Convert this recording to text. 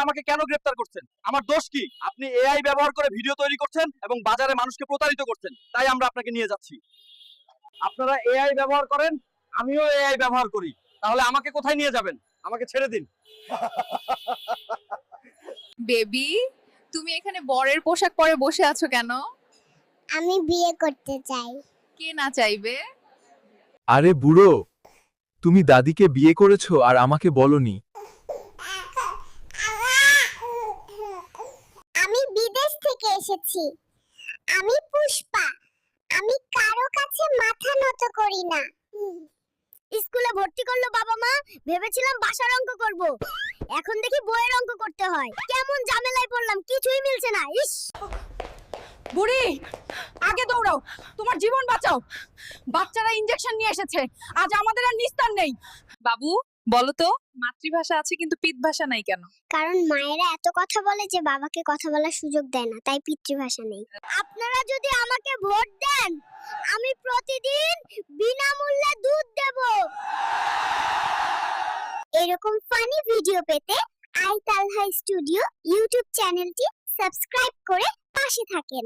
আপনারা আমাকে কেন গ্রেফতার করছেন? আমার দোষ কি? আপনি এআই ব্যবহার করে ভিডিও তৈরি করছেন এবং বাজারে মানুষকে প্রতারিত করছেন। তাই আমরা আপনাকে নিয়ে যাচ্ছি। আপনারা এআই ব্যবহার করেন আমিও এআই ব্যবহার করি। তাহলে আমাকে কোথায় নিয়ে যাবেন? আমাকে ছেড়ে দিন। বেবি তুমি এখানে বরের পোশাক পরে বসে আছো কেন? আমি বিয়ে করতে চাই। কে না চাইবে? আরে বুড়ো তুমি দাদিকে বিয়ে করেছ আর আমাকে বলনি আমি বিদেশ থেকে এসেছি। আমি পুষ্পা। আমি কারও কাছে মাথা নত করি না। স্কুলে ভর্তি করল বাবা মা ভেবেছিলাম বাসার অঙ্ক করব। এখন দেখি বইয়ের অঙ্ক করতে হয়। কেমন ঝামেলায় পড়লাম কিছুই মিলছে না ইস। বুড়ি আগে দৌড়াও তোমার জীবন বাঁচাও। বাচ্চারা ইঞ্জেকশন নিয়ে এসেছে। আজ আমাদের আর নিস্তার নেই। বাবু বলো তো মাতৃভাষা আছে কিন্তু পিত ভাষা নাই কেন? কারণ মায়েরা এত কথা বলে যে বাবাকে কথা বলার সুযোগ দেয় না, তাই পিতৃভাষা নেই। আপনারা যদি আমাকে ভোট দেন, আমি প্রতিদিন বিনামূল্যে দুধ দেব। এরকম ফানি ভিডিও পেতে আই তালহা স্টুডিও ইউটিউব চ্যানেলটি সাবস্ক্রাইব করে পাশে থাকেন।